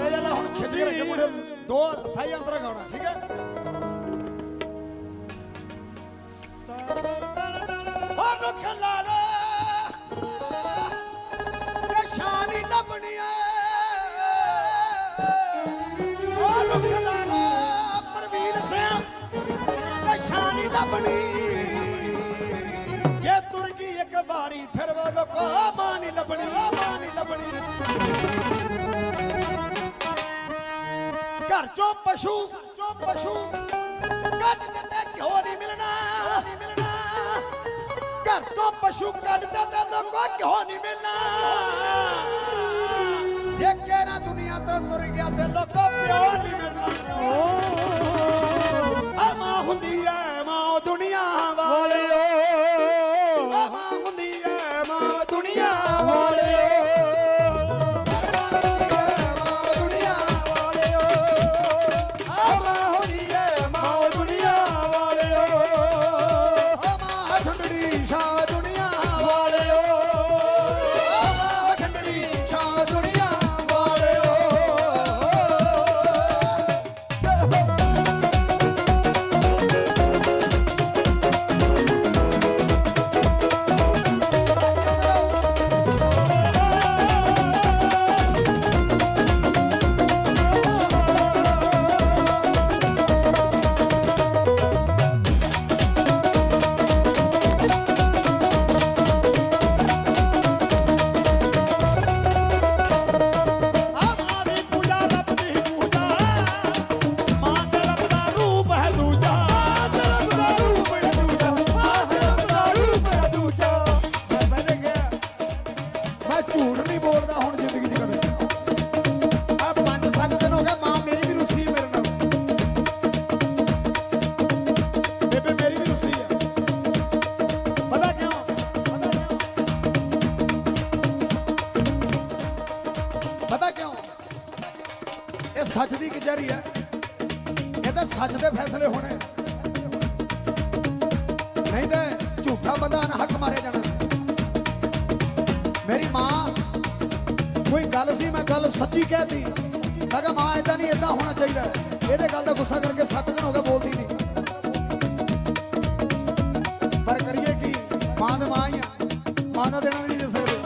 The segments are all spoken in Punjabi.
ਮਾੜਾ ਜਿਹਾ ਨਾ ਹੁਣ ਖਿੱਚ ਕੇ ਰੱਖੇ ਮੁੰਡੇ। ਦੋ ਸਥਾਈ ਅੰਤਰਾ ਗਾਉਣਾ, ਠੀਕ ਹੈ? ਉਹ ਰੁੱਖ ਲਾਲਾ। ਇਹ ਲੱਭਣੀ ਐ ਉਹ ਰੁੱਖ ਲਾਲਾ ਪਰਵੀਰ ਸਿੰਘ ਇਹ ਲੱਭਣੀ। ਜੇ ਤੁਰ ਗਈ ਇੱਕ ਵਾਰੀ, ਫਿਰ ਵਾ ਲੋਕੋ ਮਾਂ ਮਾਂ ਨਹੀਂ ਲੱਭਣੀ। ਘਰ ਚੋਂ ਪਸ਼ੂ ਚੋਂ ਪਸ਼ੂ। ਕੱਢ ਦਿੱਤੇ ਕਿਉਂ ਨਹੀਂ ਮਿਲਣਾ। ਨਹੀਂ ਮਿਲਣਾ ਘਰ ਤੋਂ ਪਸ਼ੂ ਕੱਢ ਦਿੱਤੇ ਲੋਕੋ ਕਿਉਂ ਨਹੀਂ ਮਿਲਣਾ। ਜੇ ਕਹਿਣਾ ਦੁਨੀਆ ਤੋਂ ਤੁਰ ਗਿਆ ਤੇ ਲੋਕੋ ਪਿਓ ਨਹੀਂ ਮਿਲਣਾ। ਆ ਮਾਂ ਹੁੰਦੀ ਐ ਮਾਂ ਉਹ ਦੁਨੀਆ ਵਾਲਿਓ। ਆ ਮਾਂ ਹੁੰਦੀ ਐ ਮਾਂ ਉਹ ਦੁਨੀਆ ਵਾਲਿਓ। ਸੱਚ ਦੀ ਕਚਹਿਰੀ ਹੈ। ਇਹ ਤਾਂ ਸੱਚ ਦੇ ਫੈਸਲੇ ਹੋਣੇ। ਨਹੀਂ ਤਾਂ ਝੂਠਾ ਬੰਦਾ ਨਾ ਹੱਕ ਮਾਰਿਆ ਜਾਣਾ। ਮੇਰੀ ਮਾਂ, ਕੋਈ ਗੱਲ ਸੀ, ਮੈਂ ਗੱਲ ਸੱਚੀ ਕਹਿਤੀ। ਮੈਂ ਕਿਹਾ, ਮਾਂ ਇਦਾਂ ਨਹੀਂ ਇਦਾਂ ਹੋਣਾ ਚਾਹੀਦਾ। ਇਹਦੇ ਗੱਲ ਦਾ ਗੁੱਸਾ ਕਰਕੇ 7 ਦਿਨ ਹੋ ਗਏ ਬੋਲਦੀ ਨਹੀਂ। ਪਰ ਕਰੀਏ ਕੀ? ਮਾਂ ਦੇ ਮਾਂ ਹੀ ਆ। ਮਾਂ ਦਾ ਦੇਣਾ ਨਹੀਂ ਦੇ ਸਕਦੇ।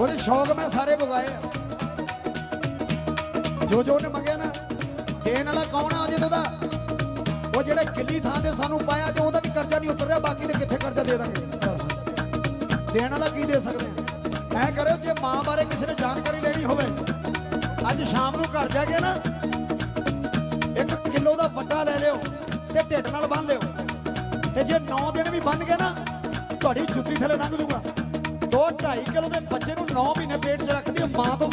ਉਹਦੇ ਸ਼ੌਕ ਮੈਂ ਸਾਰੇ ਬਗਾਏ ਆ। ਜੋ ਜੋ ਉਹਨੇ ਮੰਗਿਆ ਨਾ ਦੇਣ ਵਾਲਾ ਕੌਣ ਆ ਜਦੋਂ ਦਾ ਉਹ ਜਿਹੜੇ ਕਿੱਲੀ ਥਾਂ ਤੇ ਸਾਨੂੰ ਪਾਇਆ ਤੇ ਉਹਦਾ ਵੀ ਕਰਜ਼ਾ ਨਹੀਂ ਉਤਰ ਰਿਹਾ ਬਾਕੀ ਦੇ ਕਿੱਥੇ ਕਰਜ਼ਾ ਦੇ ਦਾਂਗੇ? ਦੇਣ ਵਾਲਾ ਕੀ ਦੇ ਸਕਦੇ ਆ? ਐ ਕਰਿਓ ਜੇ ਮਾਂ ਬਾਰੇ ਕਿਸੇ ਨੇ ਜਾਣਕਾਰੀ ਲੈਣੀ ਹੋਵੇ ਅੱਜ ਸ਼ਾਮ ਨੂੰ ਘਰ ਜਾ ਕੇ ਨਾ ਇੱਕ ਕਿਲੋ ਦਾ ਵੱਡਾ ਲੈ ਲਿਓ ਤੇ ਢਿੱਡ ਨਾਲ ਬੰਨ ਲਿਓ। ਤੇ ਜੇ 9 ਦਿਨ ਵੀ ਬੰਨ ਗਏ ਨਾ ਤੁਹਾਡੀ ਜੁੱਤੀ ਥੱਲੇ ਲੰਘ ਜੂਗਾ 2 2.5 ਕਿਲੋ ਦੇ ਬੱਚੇ ਨੂੰ 9 ਮਹੀਨੇ ਪੇਟ 'ਚ ਰੱਖਦੀ ਹੈ, ਮਾਂ ਤੋਂ